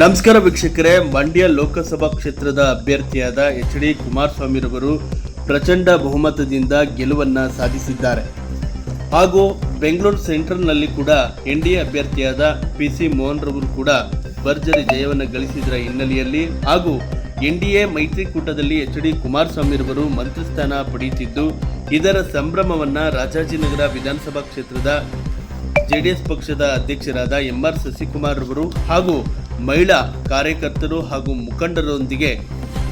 ನಮಸ್ಕಾರ ವೀಕ್ಷಕರೇ, ಮಂಡ್ಯ ಲೋಕಸಭಾ ಕ್ಷೇತ್ರದ ಅಭ್ಯರ್ಥಿಯಾದ ಎಚ್ ಡಿ ಕುಮಾರಸ್ವಾಮಿರವರು ಪ್ರಚಂಡ ಬಹುಮತದಿಂದ ಗೆಲುವನ್ನ ಸಾಧಿಸಿದ್ದಾರೆ. ಹಾಗೂ ಬೆಂಗಳೂರು ಸೆಂಟ್ರಲ್ನಲ್ಲಿ ಕೂಡ ಎನ್ ಡಿ ಎ ಅಭ್ಯರ್ಥಿಯಾದ ಪಿ ಸಿ ಮೋಹನ್ ರವರು ಕೂಡ ಭರ್ಜರಿ ಜಯವನ್ನು ಗಳಿಸಿದರ ಹಿನ್ನೆಲೆಯಲ್ಲಿ ಹಾಗೂ ಎನ್ ಡಿ ಎ ಮೈತ್ರಿಕೂಟದಲ್ಲಿ ಎಚ್ ಡಿ ಕುಮಾರಸ್ವಾಮಿರವರು ಮಂತ್ರಿ ಸ್ಥಾನ ಪಡೆಯುತ್ತಿದ್ದು, ಇದರ ಸಂಭ್ರಮವನ್ನ ರಾಜಾಜಿನಗರ ವಿಧಾನಸಭಾ ಕ್ಷೇತ್ರದ ಜೆಡಿಎಸ್ ಪಕ್ಷದ ಅಧ್ಯಕ್ಷರಾದ ಎಂ ಆರ್ ಶಶಿಕುಮಾರ್ ಅವರು ಹಾಗೂ ಮಹಿಳಾ ಕಾರ್ಯಕರ್ತರು ಹಾಗೂ ಮುಖಂಡರೊಂದಿಗೆ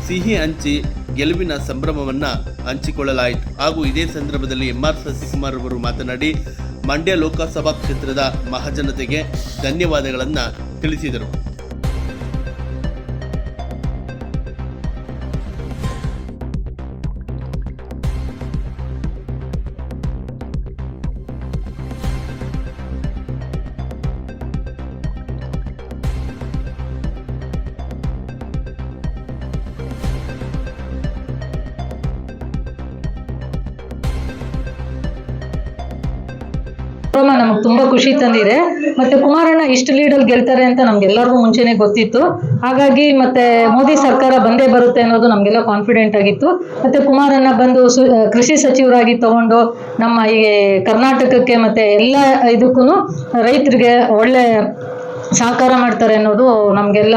ಸಿಹಿ ಹಂಚಿ ಗೆಲುವಿನ ಸಂಭ್ರಮವನ್ನು ಹಂಚಿಕೊಳ್ಳಲಾಯಿತು. ಹಾಗೂ ಇದೇ ಸಂದರ್ಭದಲ್ಲಿ ಎಂ ಆರ್ ಶಶಿಕುಮಾರ್ ಅವರು ಮಾತನಾಡಿ, ಮಂಡ್ಯ ಲೋಕಸಭಾ ಕ್ಷೇತ್ರದ ಮಹಾಜನತೆಗೆ ಧನ್ಯವಾದಗಳನ್ನು ತಿಳಿಸಿದರು. ತುಂಬಾ ಖುಷಿ ತಂದಿದೆ. ಮತ್ತೆ ಕುಮಾರಣ್ಣ ಇಷ್ಟು ಲೀಡಲ್ಲಿ ಗೆಲ್ತಾರೆ ಅಂತ ನಮ್ಗೆಲ್ಲರಿಗೂ ಮುಂಚೆನೆ ಗೊತ್ತಿತ್ತು. ಹಾಗಾಗಿ ಮತ್ತೆ ಮೋದಿ ಸರ್ಕಾರ ಬಂದೇ ಬರುತ್ತೆ ಅನ್ನೋದು ನಮಗೆಲ್ಲ ಕಾನ್ಫಿಡೆಂಟ್ ಆಗಿತ್ತು. ಮತ್ತೆ ಕುಮಾರಣ್ಣ ಬಂದು ಕೃಷಿ ಸಚಿವರಾಗಿ ತಗೊಂಡು ನಮ್ಮ ಈ ಕರ್ನಾಟಕಕ್ಕೆ ಮತ್ತೆ ಎಲ್ಲ ಇದಕ್ಕೂ ರೈತರಿಗೆ ಒಳ್ಳೆ ಸಹಕಾರ ಮಾಡ್ತಾರೆ ಅನ್ನೋದು ನಮಗೆಲ್ಲ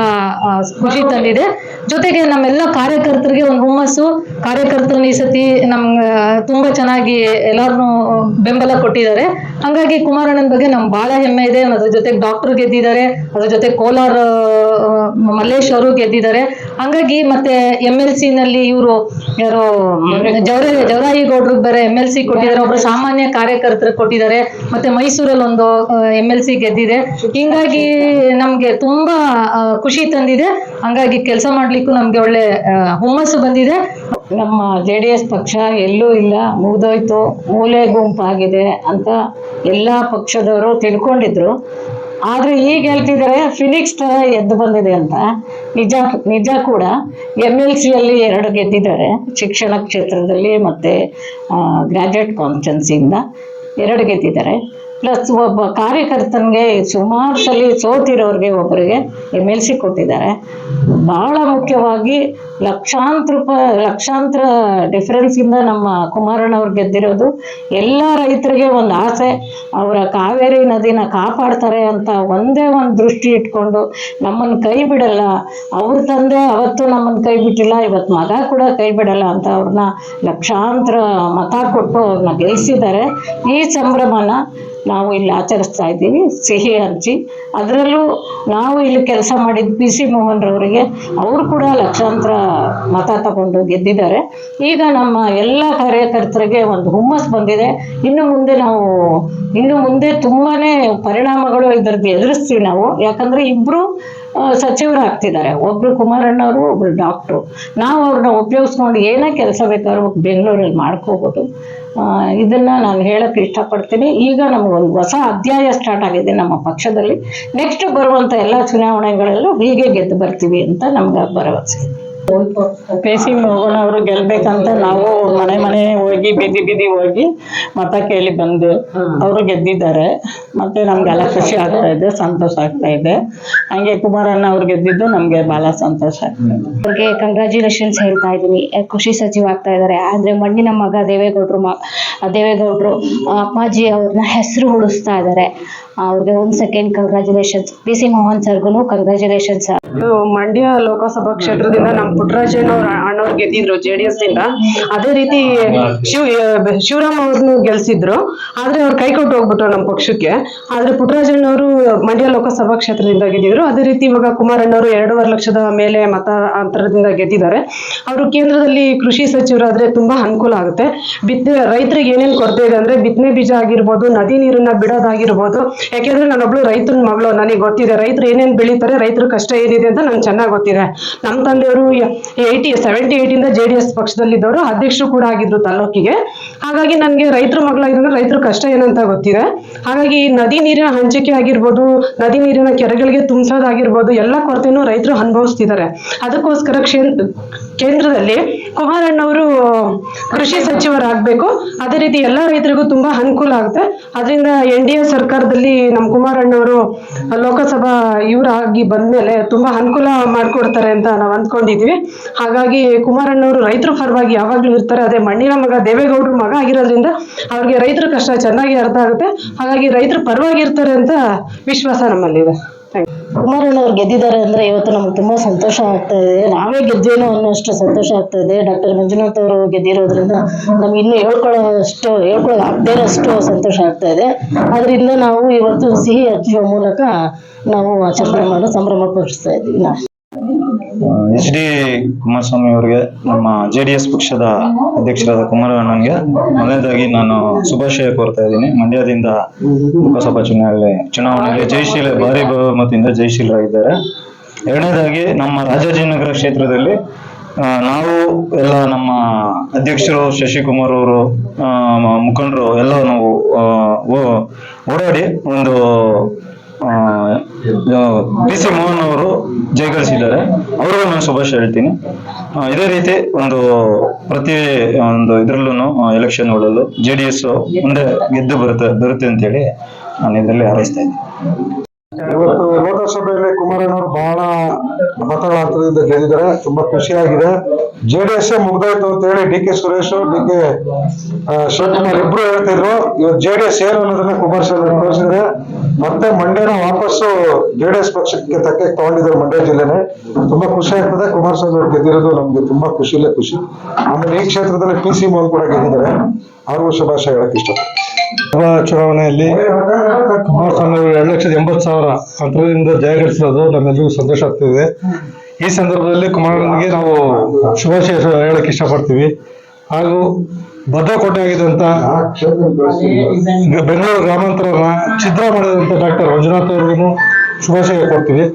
ಖುಷಿ ತಂದಿದೆ. ಜೊತೆಗೆ ನಮ್ಮೆಲ್ಲ ಕಾರ್ಯಕರ್ತರಿಗೆ ಒಂದು ಹುಮ್ಮಸ್ಸು ಕಾರ್ಯಕರ್ತರನ್ನ ಈ ಸತಿ ನಮ್ ತುಂಬಾ ಚೆನ್ನಾಗಿ ಎಲ್ಲಾರನ್ನೂ ಬೆಂಬಲ ಕೊಟ್ಟಿದ್ದಾರೆ. ಹಂಗಾಗಿ ಕುಮಾರಣ್ಣನ ಬಗ್ಗೆ ನಮ್ಗೆ ಬಹಳ ಹೆಮ್ಮೆ ಇದೆ. ಅದ್ರ ಜೊತೆಗೆ ಡಾಕ್ಟರ್ ಗೆದ್ದಿದ್ದಾರೆ. ಅದ್ರ ಜೊತೆ ಕೋಲಾರ ಮಲ್ಲೇಶ್ ಅವರು ಗೆದ್ದಿದ್ದಾರೆ. ಹಂಗಾಗಿ ಮತ್ತೆ ಎಂ ಎಲ್ ಸಿ ನಲ್ಲಿ ಇವರು ಯಾರು ಜವರ ಜವರಾಯಿ ಗೌಡ್ರಿಗೆ ಬೇರೆ ಎಂ ಎಲ್ ಸಿ ಕೊಟ್ಟಿದ್ದಾರೆ. ಒಬ್ರು ಸಾಮಾನ್ಯ ಕಾರ್ಯಕರ್ತರು ಕೊಟ್ಟಿದ್ದಾರೆ. ಮತ್ತೆ ಮೈಸೂರಲ್ಲಿ ಒಂದು ಎಂ ಎಲ್ ಸಿ ಗೆದ್ದಿದೆ. ಹಿಂಗಾಗಿ ನಮ್ಗೆ ತುಂಬಾ ಖುಷಿ ತಂದಿದೆ. ಹಂಗಾಗಿ ಕೆಲಸ ಮಾಡ್ಲಿಕ್ಕೂ ನಮ್ಗೆ ಒಳ್ಳೆ ಹುಮ್ಮಸ್ಸು ಬಂದಿದೆ. ನಮ್ಮ ಜೆ ಡಿ ಎಸ್ ಪಕ್ಷ ಎಲ್ಲೂ ಇಲ್ಲ, ಮುಗಿದೋಯ್ತು, ಮೂಲೆ ಗುಂಪಾಗಿದೆ ಅಂತ ಎಲ್ಲ ಪಕ್ಷದವರು ತಿಳ್ಕೊಂಡಿದ್ರು. ಆದ್ರೆ ಈಗ ಹೇಳ್ತಿದ್ದಾರೆ, ಫಿನಿಕ್ಸ್ ತರ ಎದ್ದು ಬಂದಿದೆ ಅಂತ. ನಿಜ ನಿಜ ಕೂಡ. ಎಂ ಎಲ್ ಸಿಯಲ್ಲಿ ಎರಡು ಗೆದ್ದಿದ್ದಾರೆ. ಶಿಕ್ಷಣ ಕ್ಷೇತ್ರದಲ್ಲಿ ಮತ್ತೆ ಗ್ರಾಜುಯೇಟ್ ಕಾನ್ಫರೆನ್ಸಿಂದ ಎರಡು ಗೆದ್ದಿದ್ದಾರೆ. ಪ್ಲಸ್ ಒಬ್ಬ ಕಾರ್ಯಕರ್ತನಿಗೆ ಸುಮಾರು ಸಲ ಸೋತಿರೋರಿಗೆ ಒಬ್ಬರಿಗೆ ಎಂ ಎಲ್ ಸಿ ಕೊಟ್ಟಿದ್ದಾರೆ. ಬಹಳ ಮುಖ್ಯವಾಗಿ ಲಕ್ಷಾಂತರ ರೂಪಾಯಿ ಲಕ್ಷಾಂತರ ಡಿಫ್ರೆನ್ಸಿಂದ ನಮ್ಮ ಕುಮಾರಣ್ಣವ್ರು ಗೆದ್ದಿರೋದು ಎಲ್ಲ ರೈತರಿಗೆ ಒಂದು ಆಸೆ. ಅವರ ಕಾವೇರಿ ನದಿನ ಕಾಪಾಡ್ತಾರೆ ಅಂತ ಒಂದೇ ಒಂದು ದೃಷ್ಟಿ ಇಟ್ಕೊಂಡು ನಮ್ಮನ್ನು ಕೈ ಬಿಡಲ್ಲ. ಅವ್ರ ತಂದೆ ಅವತ್ತು ನಮ್ಮನ್ನು ಕೈ ಬಿಟ್ಟಿಲ್ಲ ಇವತ್ತು ಮಗ ಕೂಡ ಕೈ ಬಿಡಲ್ಲ ಅಂತ ಅವ್ರನ್ನ ಲಕ್ಷಾಂತರ ಮತ ಕೊಟ್ಟು ಅವ್ರನ್ನ ಗೆಲ್ಲಿಸಿದ್ದಾರೆ ಈ ಸಂಭ್ರಮನ ನಾವು ಇಲ್ಲಿ ಆಚರಿಸ್ತಾ ಇದ್ದೀವಿ, ಸಿಹಿ ಹಂಚಿ ಅದರಲ್ಲೂ ನಾವು ಇಲ್ಲಿ ಕೆಲಸ ಮಾಡಿದ ಪಿ ಸಿ ಮೋಹನ್ ರವರಿಗೆ, ಅವರು ಕೂಡ ಲಕ್ಷಾಂತರ ಮತ ತಗೊಂಡು ಗೆದ್ದಿದ್ದಾರೆ. ಈಗ ನಮ್ಮ ಎಲ್ಲ ಕಾರ್ಯಕರ್ತರಿಗೆ ಒಂದು ಹುಮ್ಮಸ್ ಬಂದಿದೆ. ಇನ್ನು ಮುಂದೆ ನಾವು, ಇನ್ನು ಮುಂದೆ ತುಂಬಾನೇ ಪರಿಣಾಮಗಳು ಇದರದ್ದು ಎದುರಿಸ್ತೀವಿ ನಾವು. ಯಾಕಂದ್ರೆ ಇಬ್ರು ಸಚಿವರಾಗ್ತಿದ್ದಾರೆ ಒಬ್ರು ಕುಮಾರಣ್ಣ ಅವರು, ಒಬ್ರು ಡಾಕ್ಟ್ರು. ನಾವು ಅವ್ರನ್ನ ಉಪಯೋಗಿಸ್ಕೊಂಡು ಏನೇ ಕೆಲಸ ಬೇಕಾದ್ರೂ ಬೆಂಗಳೂರಲ್ಲಿ ಮಾಡ್ಕೋಬೋದು. ಇದನ್ನು ನಾನು ಹೇಳಕ್ ಇಷ್ಟಪಡ್ತೀನಿ. ಈಗ ನಮಗೊಂದು ಹೊಸ ಅಧ್ಯಾಯ ಸ್ಟಾರ್ಟ್ ಆಗಿದೆ ನಮ್ಮ ಪಕ್ಷದಲ್ಲಿ. ನೆಕ್ಸ್ಟ್ ಬರುವಂತ ಎಲ್ಲ ಚುನಾವಣೆಗಳಲ್ಲೂ ಹೀಗೆ ಗೆದ್ದು ಬರ್ತೀವಿ ಅಂತ ನಮ್ಗೆ ಭರವಸೆ. ಪಿ ಸಿ ಅವರು ಗೆಲ್ಬೇಕಂತ ನಾವು ಮನೆ ಮನೆ ಹೋಗಿ, ಬೀದಿ ಬೀದಿ ಹೋಗಿ ಮತ ಕೇಳಿ ಬಂದು ಅವರು ಗೆದ್ದಿದ್ದಾರೆ. ಮತ್ತೆ ನಮ್ಗೆಲ್ಲ ಖುಷಿ ಆಗ್ತಾ ಇದೆ, ಸಂತೋಷ ಆಗ್ತಾ ಇದೆ. ಹಂಗೆ ಕುಮಾರಣ್ಣ ಅವ್ರು ಗೆದ್ದಿದ್ದು ನಮ್ಗೆ ಬಹಳ ಸಂತೋಷ ಆಗ್ತಾ ಇದೆ. ಅವ್ರಿಗೆ ಕಂಗ್ರ್ಯಾಚುಲೇಷನ್ಸ್ ಹೇಳ್ತಾ ಇದ್ದೀನಿ. ಖುಷಿ ಸಚಿವ ಆಗ್ತಾ ಇದ್ದಾರೆ. ಆದ್ರೆ ಮಣ್ಣಿನ ಮಗ ದೇವೇಗೌಡರು ಮ ದೇವೇಗೌಡರು, ಅಪ್ಪಾಜಿ ಅವ್ರನ್ನ ಹೆಸರು ಉಳಿಸ್ತಾ ಇದ್ದಾರೆ. ಅವ್ರಿಗೆ ಒಂದ್ second congratulations B C Mohan ಸರ್ಗೂ congratulations sir Mandya Lok Sabha ಕ್ಷೇತ್ರದಿಂದ ನಮ್ಮ ಪುಟ್ಟರಾಜಣ್ಣ ಅವ್ರ ಅಣ್ಣವ್ರು ಗೆದ್ದಿದ್ರು ಜೆ ಡಿ ಎಸ್ ಇಂದ ಅದೇ ರೀತಿ ಶಿವ್ ಶಿವರಾಮ್ ಅವ್ರನ್ನು ಗೆಲ್ಸಿದ್ರು. ಆದ್ರೆ ಅವ್ರು ಕೈ ಕೊಟ್ಟು ಹೋಗ್ಬಿಟ್ರು ನಮ್ಮ ಪಕ್ಷಕ್ಕೆ. ಆದ್ರೆ ಅವರು ಮಂಡ್ಯ ಲೋಕಸಭಾ ಕ್ಷೇತ್ರದಿಂದ ಗೆದ್ದಿದ್ರು. ಅದೇ ರೀತಿ ಇವಾಗ ಕುಮಾರಣ್ಣವರು ಎರಡೂವರೆ ಲಕ್ಷದ ಮೇಲೆ ಮತ ಅಂತರದಿಂದ ಗೆದ್ದಿದ್ದಾರೆ. ಅವರು ಕೇಂದ್ರದಲ್ಲಿ ಕೃಷಿ ಸಚಿವರಾದ್ರೆ ತುಂಬಾ ಅನುಕೂಲ ಆಗುತ್ತೆ. ಬಿತ್ತನೆ ರೈತರಿಗೆ ಏನೇನು ಕೊರತೆ ಇದೆ ಅಂದ್ರೆ ಬಿತ್ತನೆ ಬೀಜ ಆಗಿರ್ಬೋದು, ನದಿ ನೀರನ್ನ ಬಿಡೋದಾಗಿರ್ಬೋದು ಯಾಕೆಂದ್ರೆ ನಾನೊಬ್ಳು ರೈತನ ಮಗಳು, ನನಗೆ ಗೊತ್ತಿದೆ ರೈತರು ಏನೇನ್ ಬೆಳೀತಾರೆ, ರೈತರ ಕಷ್ಟ ಏನಿದೆ ಅಂತ ನಂಗೆ ಚೆನ್ನಾಗಿ ಗೊತ್ತಿದೆ. ನಮ್ಮ ತಂದೆಯವರು ಏಯ್ಟಿ ಸೆವೆಂಟಿ ಏಯ್ಟಿಂದ ಜೆ ಡಿ ಎಸ್ ಪಕ್ಷದಲ್ಲಿದ್ದವರು, ಅಧ್ಯಕ್ಷರು ಕೂಡ ಆಗಿದ್ರು ತಾಲೂಕಿಗೆ. ಹಾಗಾಗಿ ನನಗೆ ರೈತರ ಮಗಳಾಗಿರೋದ್ರೆ ರೈತರ ಕಷ್ಟ ಏನಂತ ಗೊತ್ತಿದೆ. ಹಾಗಾಗಿ ನದಿ ನೀರಿನ ಹಂಚಿಕೆ ಆಗಿರ್ಬೋದು, ನದಿ ನೀರಿನ ಕೆರೆಗಳಿಗೆ ತುಂಬಿಸೋದಾಗಿರ್ಬೋದು, ಎಲ್ಲ ಕೊರತೆನೂ ರೈತರು ಅನುಭವಿಸ್ತಿದ್ದಾರೆ. ಅದಕ್ಕೋಸ್ಕರ ಕ್ಷೇತ್ರ ಕೇಂದ್ರದಲ್ಲಿ ಕುಮಾರಣ್ಣವರು ಕೃಷಿ ಸಚಿವರಾಗಬೇಕು. ಅದೇ ರೀತಿ ಎಲ್ಲ ರೈತರಿಗೂ ತುಂಬಾ ಅನುಕೂಲ ಆಗುತ್ತೆ. ಅದರಿಂದ ಎನ್ ಡಿ ಎ ಸರ್ಕಾರದಲ್ಲಿ ನಮ್ಮ ಕುಮಾರಣ್ಣವರು ಲೋಕಸಭಾ ಇವರಾಗಿ ಬಂದ್ಮೇಲೆ ತುಂಬಾ ಅನುಕೂಲ ಮಾಡಿಕೊಡ್ತಾರೆ ಅಂತ ನಾವು ಅಂದ್ಕೊಂಡಿದ್ವಿ. ಹಾಗಾಗಿ ಕುಮಾರಣ್ಣವರು ರೈತರ ಪರವಾಗಿ ಯಾವಾಗಲೂ ಇರ್ತಾರೆ. ಅದೇ ಮಣ್ಣಿನ ಮಗ ದೇವೇಗೌಡರ ಮಗ ಆಗಿರೋದ್ರಿಂದ ಅವ್ರಿಗೆ ರೈತರ ಕಷ್ಟ ಚೆನ್ನಾಗಿ ಅರ್ಥ ಆಗುತ್ತೆ. ಹಾಗಾಗಿ ರೈತರ ಪರವಾಗಿ ಇರ್ತಾರೆ ಅಂತ ವಿಶ್ವಾಸ ನಮ್ಮಲ್ಲಿದೆ. ಕುಮಾರಣ್ಣವ್ರು ಗೆದ್ದಿದ್ದಾರೆ ಅಂದ್ರೆ ಇವತ್ತು ನಮ್ಗೆ ತುಂಬಾ ಸಂತೋಷ ಆಗ್ತಾ ಇದೆ. ನಾವೇ ಗೆದ್ದೇನೋ ಅನ್ನೋಷ್ಟು ಸಂತೋಷ ಆಗ್ತಾ ಇದೆ. ಡಾಕ್ಟರ್ ಮಂಜುನಾಥ್ ಅವರು ಗೆದ್ದಿರೋದ್ರಿಂದ ನಮ್ಗೆ ಇನ್ನೂ ಹೇಳ್ಕೊಳ್ಳೋ ಆಗದೇ ಇರೋಷ್ಟು ಸಂತೋಷ ಆಗ್ತಾ ಇದೆ. ಅದರಿಂದ ನಾವು ಇವತ್ತು ಸಿಹಿ ಹಚ್ಚುವ ಮೂಲಕ ನಾವು ಆಚರಣೆ ಮಾಡೋ ಸಂಭ್ರಮ ಪಡಿಸ್ತಾ ಇದ್ದೀವಿ. ಎಚ್ ಡಿ ಕುಮಾರಸ್ವಾಮಿ ಅವರಿಗೆ ನಮ್ಮ ಜೆ ಡಿ ಎಸ್ ಪಕ್ಷದ ಅಧ್ಯಕ್ಷರಾದ ಕುಮಾರಣ್ಣನಿಗೆ ಮೊದಲನೇದಾಗಿ ನಾನು ಶುಭಾಶಯ ಕೋರ್ತಾ ಇದ್ದೀನಿ. ಮಂಡ್ಯದಿಂದ ಲೋಕಸಭಾ ಚುನಾವಣೆ ಚುನಾವಣೆಯಲ್ಲಿ ಜಯಶೀಲ ಭಾರಿ ಬಹುಮತದಿಂದ ಜಯಶೀಲರಾಗಿದ್ದಾರೆ ಎರಡನೇದಾಗಿ ನಮ್ಮ ರಾಜಾಜಿನಗರ ಕ್ಷೇತ್ರದಲ್ಲಿ ನಾವು ಎಲ್ಲ ನಮ್ಮ ಅಧ್ಯಕ್ಷರು ಶಶಿಕುಮಾರ್ ಅವರು ಮುಖಂಡರು ಎಲ್ಲ ನಾವು ಓಡಾಡಿ ಒಂದು ಪಿ ಸಿ ಮೋಹನ್ ಅವರು ಜಯಗಳಿಸಿದ್ದಾರೆ ಅವ್ರಿಗೂ ನಾನು ಶುಭಾಶಯ ಹೇಳ್ತೀನಿ. ಇದೇ ರೀತಿ ಒಂದು ಪ್ರತಿ, ಒಂದು ಇದ್ರಲ್ಲೂ ಎಲೆಕ್ಷನ್ಗಳಲ್ಲೂ ಜೆ ಡಿ ಎಸ್ ಮುಂದೆ ಗೆದ್ದು ಬರುತ್ತೆ ಬರುತ್ತೆ ಅಂತೇಳಿ ನಾನು ಇದರಲ್ಲಿ ಹಾರೈಸ್ತಾ ಇದ್ದೀನಿ. ಇವತ್ತು ಲೋಕಸಭೆಯಲ್ಲಿ ಕುಮಾರಣ್ಣವರು ಬಹಳ ಮತಗಳ ಅಂತರದಿಂದ ಗೆದ್ದಿದ್ದಾರೆ. ತುಂಬಾ ಖುಷಿಯಾಗಿದೆ. ಜೆ ಡಿ ಎಸ್ ಮುಗ್ದೋಯ್ತು ಅಂತ ಹೇಳಿ D K Suresh, D K Shivakumar ಇಬ್ರು ಹೇಳ್ತಿದ್ರು. ಇವತ್ತು ಜೆ ಡಿ ಎಸ್ ಏನು ಅನ್ನೋದನ್ನ ಕುಮಾರಸ್ವಾಮಿ ತೋರಿಸಿದ್ರೆ, ಮತ್ತೆ ಮಂಡ್ಯನ ವಾಪಸ್ಸು ಜೆ ಡಿ ಎಸ್ ಪಕ್ಷಕ್ಕೆ ತಕ್ಕೆ ತಗೊಂಡಿದ್ದಾರೆ ಮಂಡ್ಯ ಜಿಲ್ಲೆನೇ. ತುಂಬಾ ಖುಷಿ ಆಗ್ತದೆ. ಕುಮಾರಸ್ವಾಮಿ ಅವ್ರು ಗೆದ್ದಿರೋದು ನಮ್ಗೆ ತುಂಬಾ ಖುಷಿಲೇ ಖುಷಿ. ಆಮೇಲೆ ಈ ಕ್ಷೇತ್ರದಲ್ಲಿ ಪಿ ಸಿ ಮೋಹನ್ ಕೂಡ ಗೆದ್ದಿದ್ದಾರೆ. ಅವ್ರಿಗೂ ಶುಭಾಶಯ ಹೇಳಕ್ ಇಷ್ಟ. ಚುನಾವಣೆಯಲ್ಲಿ ಕುಮಾರಸ್ವಾಮಿ ಅವರು ಎರಡು ಲಕ್ಷದ ಎಂಬತ್ತು ಸಾವಿರ ಅಂತರದಿಂದ ಜಯಗಳಿಸಿರೋದು ನಮ್ಮೆಲ್ಲರಿಗೂ ಸಂತೋಷ ಆಗ್ತಿದೆ. ಈ ಸಂದರ್ಭದಲ್ಲಿ ಕುಮಾರನಿಗೆ ನಾವು ಶುಭಾಶಯ ಹೇಳಕ್ ಇಷ್ಟಪಡ್ತೀವಿ. ಹಾಗೂ ಭದ್ರಕೋಟೆ ಆಗಿದ್ದಂತ ಬೆಂಗಳೂರು ಗ್ರಾಮಾಂತರ ಚಿತ್ರ ಮಾಡಿದಂತ ಡಾಕ್ಟರ್ ಮಂಜುನಾಥ್ ಅವ್ರಿಗೂ ಶುಭಾಶಯ ಕೊಡ್ತೀವಿ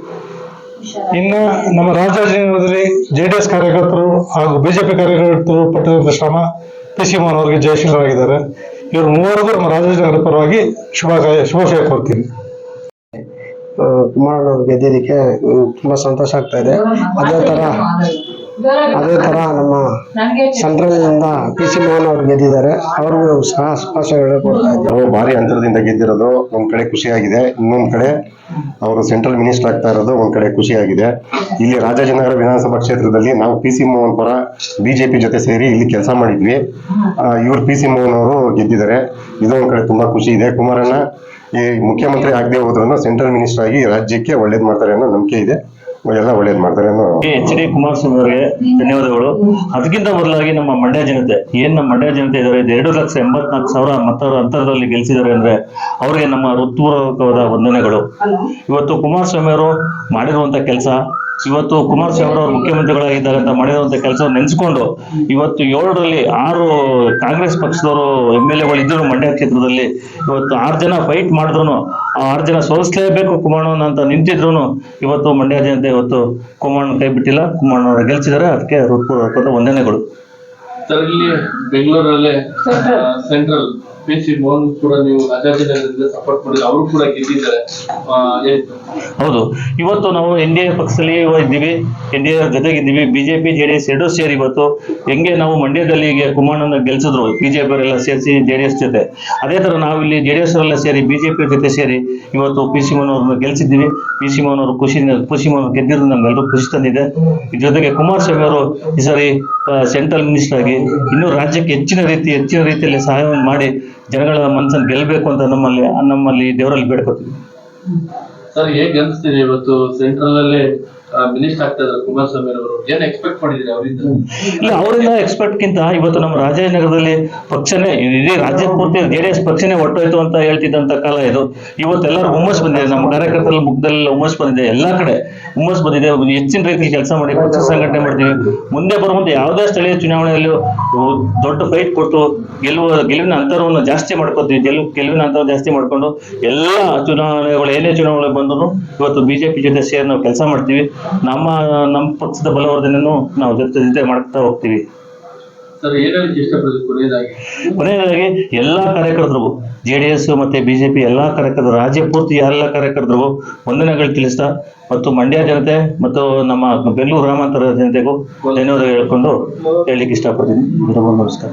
ಇನ್ನ ನಮ್ಮ ರಾಜಾಜಿನಗರದಲ್ಲಿ ಜೆ ಡಿ ಎಸ್ ಕಾರ್ಯಕರ್ತರು ಹಾಗೂ ಬಿಜೆಪಿ ಕಾರ್ಯಕರ್ತರು ಪಟ್ಟದಂತ ಶ್ರಮ ಪಿ ಸಿ ಮೋಹನ್ ಅವರಿಗೆ ಜಯಶೀಲರಾಗಿದ್ದಾರೆ. ಇವರು ಮೂವರಿಗೂ ನಮ್ಮ ರಾಜಾಜಿನಗರ ಪರವಾಗಿ ಶುಭಾಶಯ ಶುಭಾಶಯ ಕೋರ್ತೀನಿ ಕುಮಾರಣ್ಣವ್ರು ಗೆದ್ದಿದ್ದಕ್ಕೆ ತುಂಬ ತುಂಬಾ ಸಂತೋಷ ಆಗ್ತಾ ಇದೆ. ಅದೇ ತರ ಅದೇ ತರ ನಮ್ಮ ಸೆಂಟ್ರಲ್ನಿಂದ ಪಿ ಸಿ ಮೋಹನ್ ಅವರು ಗೆದ್ದಿದ್ದಾರೆ. ಅವ್ರಿಗೂ ಸಹ ಶುಭಾಶಯಗಳು ಕೊಡ್ತಾ ಇದ್ದಾರೆ. ನಾವು ಭಾರಿ ಅಂತರದಿಂದ ಗೆದ್ದಿರೋದು ಒಂದ್ ಕಡೆ ಖುಷಿಯಾಗಿದೆ. ಇನ್ನೊಂದ್ ಕಡೆ ಅವರು ಸೆಂಟ್ರಲ್ ಮಿನಿಸ್ಟರ್ ಆಗ್ತಾ ಇರೋದು ಒಂದ್ ಕಡೆ ಖುಷಿಯಾಗಿದೆ. ಇಲ್ಲಿ ರಾಜಾಜಿನಗರ ವಿಧಾನಸಭಾ ಕ್ಷೇತ್ರದಲ್ಲಿ ನಾವು ಪಿ ಸಿ ಮೋಹನ್ ಪರ ಬಿಜೆಪಿ ಜೊತೆ ಸೇರಿ ಇಲ್ಲಿ ಕೆಲಸ ಮಾಡಿದ್ವಿ. ಇವ್ರು ಪಿ ಸಿ ಮೋಹನ್ ಅವರು ಗೆದ್ದಿದ್ದಾರೆ. ಇದು ಒಂದ್ ಕಡೆ ತುಂಬಾ ಖುಷಿ ಇದೆ. ಕುಮಾರಣ್ಣ ಈ ಮುಖ್ಯಮಂತ್ರಿ ಆಗದೆ ಹೋದ್ರು ಸೆಂಟ್ರಲ್ ಮಿನಿಸ್ಟರ್ ಆಗಿ ರಾಜ್ಯಕ್ಕೆ ಒಳ್ಳೇದ್ ಮಾಡ್ತಾರೆ ಅನ್ನೋ ನಂಬಿಕೆ ಇದೆ. ಎಲ್ಲ ಒಳ್ಳೇದ್ ಮಾಡ್ತಾರೆ ಅನ್ನೋ ಎಚ್ ಡಿ ಕುಮಾರಸ್ವಾಮಿ ಅವರಿಗೆ ಧನ್ಯವಾದಗಳು. ಅದಕ್ಕಿಂತ ಮೊದಲಾಗಿ ನಮ್ಮ ಮಂಡ್ಯ ಜನತೆ, ಏನ್ ನಮ್ಮ ಮಂಡ್ಯ ಜನತೆ ಇದ್ದಾರೆ ಇದು ಎರಡು ಲಕ್ಷ ಎಂಬತ್ನಾಲ್ಕು ಸಾವಿರ ಮತ್ತವರ ಅಂತರದಲ್ಲಿ ಗೆಲ್ಸಿದ್ದಾರೆ ಅಂದ್ರೆ ಅವರಿಗೆ ನಮ್ಮ ಹೃತ್ಪೂರ್ವಕವಾದ ವಂದನೆಗಳು. ಇವತ್ತು ಕುಮಾರಸ್ವಾಮಿ ಅವರು ಮಾಡಿರುವಂತ ಕೆಲಸ ಇವತ್ತು ಕುಮಾರಸ್ವಾಮಿ ಅವರು ಮುಖ್ಯಮಂತ್ರಿಗಳಾಗಿದ್ದಾರೆ ಅಂತ ಮಾಡಿರುವಂತ ಕೆಲಸ ನೆನೆಸ್ಕೊಂಡು ಇವತ್ತು ಏಳರಲ್ಲಿ ಆರು ಕಾಂಗ್ರೆಸ್ ಪಕ್ಷದವರು ಎಂ ಎಲ್ ಎಗಳು ಇದ್ದರು ಮಂಡ್ಯ ಕ್ಷೇತ್ರದಲ್ಲಿ. ಇವತ್ತು ಆರು ಜನ ಫೈಟ್ ಮಾಡಿದ್ರು ಆರು ಜನ ಸೋಲಿಸಲೇಬೇಕು ಕುಮಾರಣ್ಣನ ಅಂತ ನಿಂತಿದ್ರು ಇವತ್ತು ಮಂಡ್ಯ ಜನತೆ ಇವತ್ತು ಕುಮಾರಣ್ಣ ಕೈ ಬಿಟ್ಟಿಲ್ಲ. ಕುಮಾರಣ್ಣ ಗೆಲ್ಸಿದ್ದಾರೆ. ಅದಕ್ಕೆ ಹೃತ್ಪೂರ್ವಕ ವಂದನೆಗಳು. ಬೆಂಗಳೂರಲ್ಲೇ ಸೆಂಟ್ರಲ್ ಪಿ ಸಿ ಮೋಹನ್ ಕೂಡ ನೀವು ಸಪೋರ್ಟ್ ಮಾಡಿದ್ರೆ ಅವರು ಕೂಡ ಗೆದ್ದಿದ್ದಾರೆ? ಹೌದು. ಇವತ್ತು ನಾವು ಎನ್ ಡಿ ಎ ಪಕ್ಷದಲ್ಲಿ ಇದ್ದೀವಿ ಎನ್ ಡಿ ಎ ಜೊತೆಗಿದ್ದೀವಿ. ಬಿಜೆಪಿ ಜೆ ಡಿ ಎಸ್ ಎರಡೂ ಸೇರಿ ಇವತ್ತು ಹೆಂಗೆ ನಾವು ಮಂಡ್ಯದಲ್ಲಿ ಈಗ ಕುಮಾರಣ್ಣನ ಗೆಲ್ಸಿದ್ರು ಬಿಜೆಪಿ ಅವರೆಲ್ಲ ಸೇರಿಸಿ ಜೆ ಡಿ ಎಸ್ ಜೊತೆ. ಅದೇ ತರ ನಾವು ಇಲ್ಲಿ ಜೆ ಡಿ ಎಸ್ ಅವರೆಲ್ಲ ಸೇರಿ ಬಿಜೆಪಿ ಜೊತೆ ಸೇರಿ ಇವತ್ತು ಪಿ ಸಿ ಮೋಹನ್ ಅವ್ರನ್ನ ಗೆಲ್ಸಿದ್ದೀವಿ. ಪಿ ಸಿ ಮೋಹನ್ ಅವರು ಖುಷಿ ಪಿ ಸಿ ಮೋಹನ್ ಗೆದ್ದಿರೋದು ನಮ್ಗೆಲ್ಲರೂ ಖುಷಿ ತಂದಿದೆ. ಜೊತೆಗೆ ಕುಮಾರಸ್ವಾಮಿ ಅವರು ಈ ಸಾರಿ ಸೆಂಟ್ರಲ್ ಮಿನಿಸ್ಟರ್ ಆಗಿ ಇನ್ನೂ ರಾಜ್ಯಕ್ಕೆ ಹೆಚ್ಚಿನ ರೀತಿ, ಹೆಚ್ಚಿನ ರೀತಿಯಲ್ಲಿ ಸಹಾಯವನ್ನು ಮಾಡಿ ಜನಗಳ ಮನಸ್ಸನ್ನು ಗೆಲ್ಲಬೇಕು ಅಂತ ನಮ್ಮಲ್ಲಿ ನಮ್ಮಲ್ಲಿ ದೇವರಲ್ಲಿ ಬೇಡ್ಕೊತೀವಿ. ಸರ್ ಹೇಗೆ ಅನಿಸ್ತಿದೆ ಇವತ್ತು? ಸೆಂಟ್ರಲ್ ಅಲ್ಲೇ ಮಿನಿಸ್ಟರ್ ಎಕ್ಸ್ಪೆಕ್ಟ್ ಅವರಿಂದ? ಇಲ್ಲ, ಅವರಿಂದ ಎಕ್ಸ್ಪರ್ಟ್ ಗಿಂತ ಇವತ್ತು ನಮ್ಮ ರಾಜನಗರದಲ್ಲಿ ಪಕ್ಷನೇ, ಇಡೀ ರಾಜ್ಯ ಪೂರ್ತಿ ಜೆ ಡಿ ಎಸ್ ಪಕ್ಷನೇ ಒಟ್ಟೋಯ್ತು ಅಂತ ಹೇಳ್ತಿದ್ದಂತ ಕಾಲ ಇದು. ಇವತ್ತು ಎಲ್ಲರೂ ಹುಮ್ಮಸ್ ಬಂದಿದೆ. ನಮ್ಮ ಕಾರ್ಯಕರ್ತರ ಮುಖದಲ್ಲಿ ಹುಮ್ಮಸ್ ಬಂದಿದೆ. ಎಲ್ಲಾ ಕಡೆ ಹುಮ್ಮಸ್ ಬಂದಿದೆ. ಹೆಚ್ಚಿನ ರೀತಿಯಲ್ಲಿ ಕೆಲಸ ಮಾಡಿ, ಪಕ್ಷ ಸಂಘಟನೆ ಮಾಡ್ತೀವಿ. ಮುಂದೆ ಬರುವಂತ ಯಾವುದೇ ಸ್ಥಳೀಯ ಚುನಾವಣೆಯಲ್ಲಿ ದೊಡ್ಡ ಫೈಟ್ ಕೊಟ್ಟು ಗೆಲುವ ಗೆಲುವಿನ ಅಂತರವನ್ನು ಜಾಸ್ತಿ ಮಾಡ್ಕೊತೀವಿ. ಗೆಲುವು ಗೆಲುವಿನ ಅಂತರ ಜಾಸ್ತಿ ಮಾಡ್ಕೊಂಡು ಎಲ್ಲಾ ಚುನಾವಣೆಗಳು, ಏನೇ ಚುನಾವಣೆ ಬಂದ್ರು ಇವತ್ತು ಬಿಜೆಪಿ ಜೊತೆ ಸೇರಿ ನಾವು ಕೆಲಸ ಮಾಡ್ತೀವಿ. ನಮ್ಮ ನಮ್ಮ ಪಕ್ಷದ ಬಲವರ್ಧನೆಯನ್ನು ನಾವು ಜೊತೆ ಜೊತೆ ಮಾಡ್ತಾ ಹೋಗ್ತೀವಿ. ಕೊನೆಯದಾಗಿ? ಎಲ್ಲ ಕಾರ್ಯಕರ್ತರು ಕಾರ್ಯಕರ್ತರಿಗೂ ಜೆ ಡಿ ಎಸ್ ಮತ್ತೆ ಬಿಜೆಪಿ ಎಲ್ಲ ಕಾರ್ಯಕರ್ತರು ರಾಜ್ಯ ಪೂರ್ತಿ ಎಲ್ಲ ಕಾರ್ಯಕರ್ತರಿಗೂ ವಂದನೆಗಳು ತಿಳಿಸ್ತಾ ಮತ್ತು ಮಂಡ್ಯ ಜನತೆ ಮತ್ತು ನಮ್ಮ ಬೆಂಗಳೂರು ಗ್ರಾಮಾಂತರ ಜನತೆಗೂ ಧನ್ಯವಾದ ಹೇಳ್ಕೊಂಡು ಹೇಳಲಿಕ್ಕೆ ಇಷ್ಟಪಡ್ತೀನಿ. ನಮಸ್ಕಾರ.